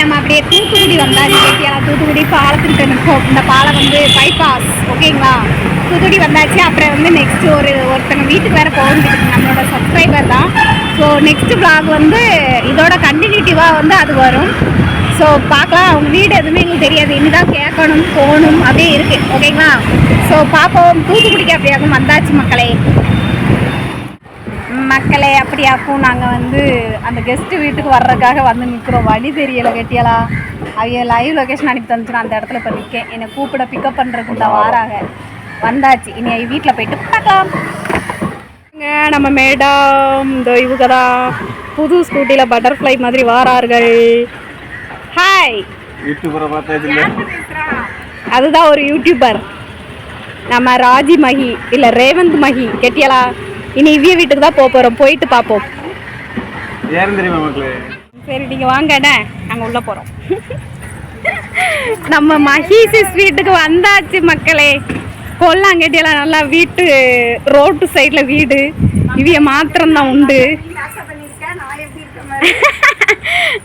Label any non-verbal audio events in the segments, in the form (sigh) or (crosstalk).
நம்ம அப்படியே தூத்துக்குடி வந்தாச்சு கேட்டியா? தூத்துக்குடி பாலத்துக்கிட்ட நிற்போம் இந்த பாலம் வந்து பைபாஸ் ஓகேங்களா? தூத்துக்குடி வந்தாச்சு. அப்புறம் வந்து நெக்ஸ்ட் ஒரு ஒருத்தங்க வீட்டுக்கு வேறு போகுது நம்மளோட சப்ஸ்கிரைபர் தான். ஸோ நெக்ஸ்ட் பிளாக் வந்து இதோட கண்டினியூட்டிவாக வந்து அது வரும். ஸோ பார்க்கலாம். அவங்க வீடு எதுவுமே எங்களுக்கு தெரியாது. இனிதான் கேட்கணும் போகணும் அப்படியே இருக்குது ஓகேங்களா? ஸோ பார்ப்போம். தூத்துக்குடிக்கு அப்படியாகும் வந்தாச்சு மக்களே. மக்களே அப்படியாக்கும். நாங்கள் வந்து அந்த கெஸ்ட்டு வீட்டுக்கு வர்றதுக்காக வந்து நிற்கிறோம் வழி தெரியலை கெட்டியலா அவங்க லைவ் லொக்கேஷன் அனுப்பி தந்துச்சு அந்த இடத்துல இப்போ நிற்கேன் என்னை கூப்பிட பிக்கப் பண்ணுறதுக்கு இந்த வாராக. வந்தாச்சு. இனி வீட்டில் போயிட்டு பார்க்கலாம். நம்ம மேடம் இந்த இவங்க தான். புது ஸ்கூட்டியில் பட்டர்ஃப்ளை மாதிரி வாரார்கள். ஹாய் அதுதான் ஒரு யூடியூபர் நம்ம ராஜி மகி இல்லை ரேவந்த் மகி கெட்டியலா இனி இவ்விய வீட்டுக்கு தான் போக போகிறோம் போயிட்டு பார்ப்போம் ஏன் தெரியுமா மக்களே? சரி நீங்கள் வாங்கண்ணே. நாங்கள் உள்ளே போகிறோம் நம்ம மஹீசிஸ் வீட்டுக்கு வந்தாச்சு மக்களே. கொல்லாங்கட்டியெல்லாம் நல்லா வீட்டு ரோட்டு சைடில் வீடு. இவிய மாத்திரம்தான் உண்டு.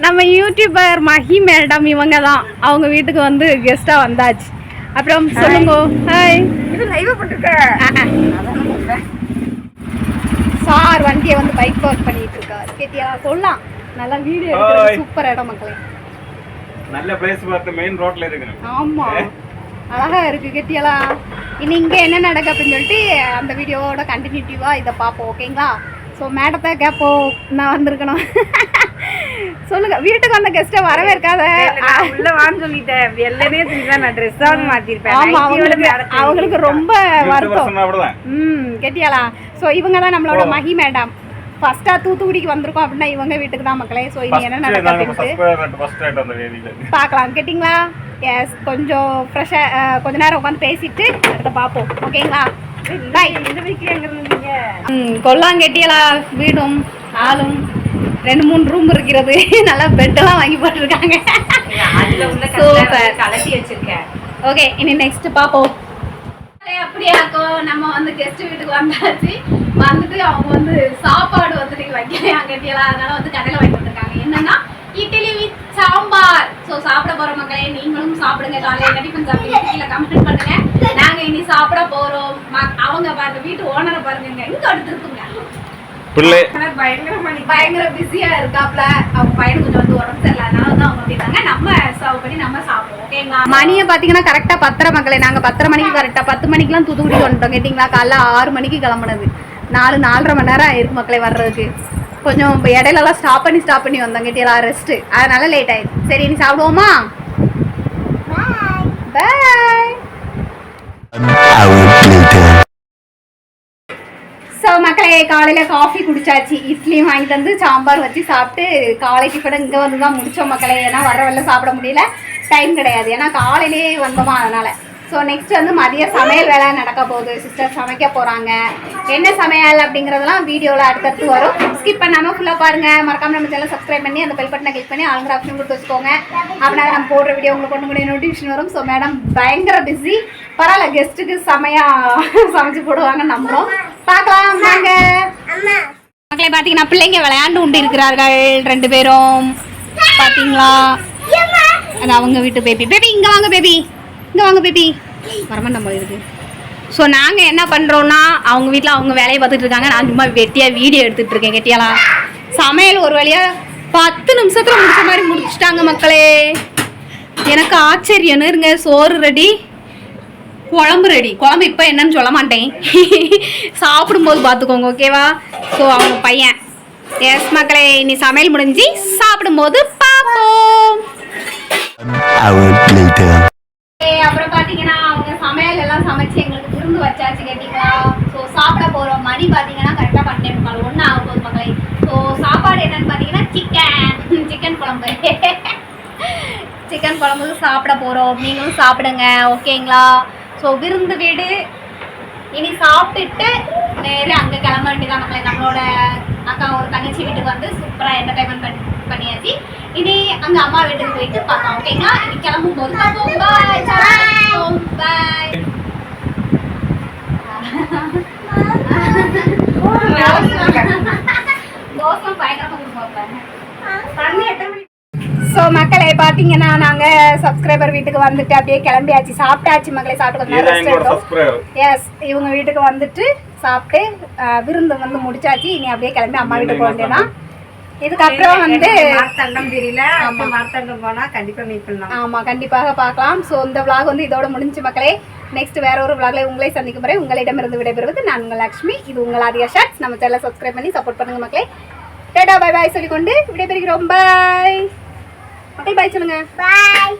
நம்ம யூடியூபர் மஹி மேடம் இவங்க தான் அவங்க வீட்டுக்கு வந்து கெஸ்ட்டாக வந்தாச்சு. அப்புறம் சொல்லுங்க. ஹாய் வண்டியை வந்து பைக் பார்க் பண்ணிட்டு இருக்காரு கேட்டியா சொல்லலாம். நல்லா வீடியோ எடுக்கிறது Hi. சூப்பர் இடம் மக்களே. நல்ல பிளேஸ் பார்த்து மெயின் ரோட்ல இருக்கிறேன் ஆமா. அழகா இருக்கு கெட்டியலா. இனி இங்க என்ன நடக்கு அப்படின்னு சொல்லிட்டு அந்த வீடியோவோட கண்டினியூட்டிவா இதை பார்ப்போம் ஓகேங்களா ஸோ மேடத்தை கேட்போம் நான் வந்திருக்கணும். (laughs) சொல்லுங்க வீட்டுக்கு வந்த கெஸ்ட்டை வரவேற்காத உள்ள வான்னு சொல்லிட்டேன். திரும்பி நான் ட்ரெஸ் தான் மாத்திருப்பேன். ஆமா அவங்களுக்கு அவங்களுக்கு ரொம்ப வருத்தம். ம் கெட்டியாலா ஸோ இவங்க தான் நம்மளோட மகி மேடம் ஃபர்ஸ்டா தூத்துக்குடிக்கு வந்திருக்கோம் அப்படின்னா இவங்க வீட்டுக்கு தான் மக்களே. ஸோ இனி என்ன நடக்கு நாங்கள் அப்படின்ட்டு சப்ஸ்கிரைபர் ஃபர்ஸ்ட் ஆயிட்டு அந்த வேதியில பார்க்கலாம். கேட்டிங்களா? எஸ் கொஞ்சம் ஃப்ரெஷ்ஷாக கொஞ்ச நேரம் உட்காந்து பேசிட்டு அடுத்த பார்ப்போம். ஓகேங்களா? பாய் இந்த வீட்டுல எங்க இருந்தீங்க? ம் கொல்லாங்கெட்டியலா வீடும் ஆளும். ரெண்டு மூணு ரூம் இருக்கிறது. (laughs) நல்லா பெட்டெல்லாம் வாங்கி போட்டிருக்காங்க. அதுல உள்ள (laughs) Super. கலட்டி வச்சிருக்கேன். ஓகே இனி நெக்ஸ்ட் பார்ப்போம் அப்படியாக்கோ நம்ம வந்து கெஸ்ட் வீட்டுக்கு வந்தாச்சு. வந்துட்டு அவங்க வந்து சாப்பாடு வந்து நீங்க வைக்கலாம் அதனால வந்து கடையில் வாங்கி வந்திருக்காங்க. என்னன்னா இட்லி வித் சாம்பார். ஸோ சாப்பிட போற மக்களே நீங்களும் சாப்பிடுங்க. காலையில கண்டிப்பாக சாப்பிடுங்க கீழே கமெண்ட் பண்ணுங்க. நாங்க இனி சாப்பிட போறோம். அவங்க பாருங்க வீட்டு ஓனரை பாருங்க. இங்க எடுத்துருக்குங்க பிள்ளை. பயங்கர பிஸியா இருக்காப்ல. அவங்க பையன் கொஞ்சம் வந்து உடம்பு சரியில்லை. அதனால வந்து அவங்க அப்படிதாங்க நம்ம சர்வ் பண்ணி நம்ம சாப்பிடுவோம். ஓகேங்களா மணியை பாத்தீங்கன்னா கரெக்டா பத்தரை மக்களே நாங்க பத்தரை மணிக்கு கரெக்டா பத்து மணிக்கெல்லாம் தூத்துக்குடி வந்துட்டோம். கேட்டிங்களா? காலைல ஆறு மணிக்கு கிளம்புனது. நாலு நாலரை மணி நேரம் ஆயிருக்கு மக்களே வர்றதுக்கு. கொஞ்சம் இப்ப இடையிலலாம் ஸ்டாப் பண்ணி ஸ்டாப் பண்ணி வந்தோம். கேட்டியெல்லாம் ரெஸ்ட் அதனால லேட் ஆயிடுச்சு. சரி நீ சாப்பிடுவோமா? Bye hour later. ஸோ மக்களே காலையில் காஃபி குடிச்சாச்சு. இட்லியும் வாங்கி தந்து சாம்பார் வச்சு சாப்பிட்டு காலைக்கு கூட இங்கே வந்து தான் முடித்தோம் மக்களே. ஏன்னா வர வரல சாப்பிட முடியல. டைம் கிடையாது. ஏன்னா காலையிலேயே வந்தோமா அதனால். ஸோ நெக்ஸ்ட் வந்து மதிய சமையல் வேலை நடக்க போகுது. சிஸ்டர் சமைக்க போகிறாங்க என்ன சமையல் அப்படிங்கிறதெல்லாம் வீடியோவில் அடுத்தடுத்து வரும். ஸ்கிப் பண்ணாமல் ஃபுல்லாக பாருங்கள் மறக்காம நம்ம சேனல் சப்ஸ்கிரைப் பண்ணி அந்த பெல் பட்டனை கிளிக் பண்ணி ஆளுங்கிற ஆப்ஷன் கொடுத்து வச்சுக்கோங்க. அப்படின்னா நம்ம போடுற வீடியோ உங்களுக்கு கொண்டு முடிய நோட்டிஃபிகேஷன் வரும். ஸோ மேடம் பயங்கர பிஸி பரவாயில்ல கெஸ்ட்டுக்கு செமையாக சமைச்சு போடுவாங்கன்னு நம்புகிறோம் பார்க்கலாம் வாங்க. மக்களை பார்த்தீங்கன்னா பிள்ளைங்க விளையாண்டு உண்டு இருக்கிறார்கள் ரெண்டு பேரும். பார்த்தீங்களா? அது அவங்க வீட்டு பேபி பேபி இங்கே வாங்க பேபி இங்கே வாங்க பேபி வரமாட்டோம் போல இருக்கு ஸோ நாங்கள் என்ன பண்ணுறோன்னா அவங்க வீட்டில் அவங்க வேலையை பார்த்துட்டு இருக்காங்க. நான் சும்மா வெட்டியாக வீடியோ எடுத்துகிட்டு இருக்கேன் கெட்டியாலா சமையல் ஒரு வழியாக பத்து நிமிஷத்தில் முடிச்ச மாதிரி முடிச்சிட்டாங்க மக்களே. எனக்கு ஆச்சரியம்னு இருங்க சோறு ரெடி குழம்பு ரெடி குழம்பு இப்போ என்னன்னு சொல்ல மாட்டேன். (laughs) சாப்பிடும்போது பார்த்துக்கோங்க ஓகேவா ஸோ அவங்க பையன். எஸ் மக்களே இனி சமையல் முடிஞ்சு சாப்பிடும்போது பார்ப்போம். அப்புறம் பார்த்தீங்கன்னா அவங்க சமையல் எல்லாம் சமைச்சு எங்களுக்கு விருந்து வச்சாச்சு கேட்டிங்களா? ஸோ சாப்பிட போகிறோம் மணி பார்த்தீங்கன்னா கரெக்டாக பன்னெண்டு முக்கால் ஒன்று ஆக போகுது மக்களே. ஸோ சாப்பாடு என்னன்னு பார்த்தீங்கன்னா சிக்கன் சிக்கன் (laughs) குழம்பு. (laughs) சிக்கன் குழம்பு சாப்பிட போகிறோம் நீங்களும் சாப்பிடுங்க ஓகேங்களா ஸோ விருந்து வீடு இனி சாப்பிட்டுட்டு நேரா அங்கே கிளம்ப வேண்டியதான் மக்களே நம்மளோட அக்கா ஒரு தங்கச்சி வீட்டுக்கு வந்து சூப்பராக என்டர்டைன்மெண்ட் பண்ணி பண்ணியாச்சு. இனி அங்கே அம்மா வீட்டுக்கு போயிட்டு பார்க்கலாம் ஓகேங்களா இனி கிளம்பும் போது பார்ப்போம் பாய் பாய் தோசை பயங்கரமாக கொடுப்போம் தண்ணி எத்தனை ஸோ மக்களே பார்த்தீங்கன்னா நாங்கள் சப்ஸ்கிரைபர் வீட்டுக்கு வந்துட்டு அப்படியே கிளம்பியாச்சு. சாப்பிட்டாச்சு மக்களே. சாப்பிட்டு எஸ் இவங்க வீட்டுக்கு வந்துட்டு சாப்பிட்டு விருந்து வந்து முடிச்சாச்சு. இனி அப்படியே கிளம்பி அம்மா வீட்டுக்கு போக வேண்டியதான் இதுக்கப்புறம் வந்து மார்த்தாண்டம் தெரியல. மார்த்தாண்டம் போனா கண்டிப்பா மீட் பண்ணலாம். ஆமா கண்டிப்பாக பார்க்கலாம். ஸோ இந்த vlog வந்து இதோட முடிஞ்சு மக்களே. நெக்ஸ்ட் வேற ஒரு vlogல உங்களை சந்திக்கும் வரை உங்களிடமிருந்து விடைபெறுவது நான் உங்கள் லக்ஷ்மி. இது உங்கள் ஆதியா ஷாட்ஸ் நம்ம சேனலை சப்ஸ்கிரைப் பண்ணி சப்போர்ட் பண்ணுங்க மக்களே. டாடா பை பாய் சொல்லிக்கொண்டு விடைபெறுகிறோம். பாய் மக்கள் பாய் சொல்லுங்க. பாய்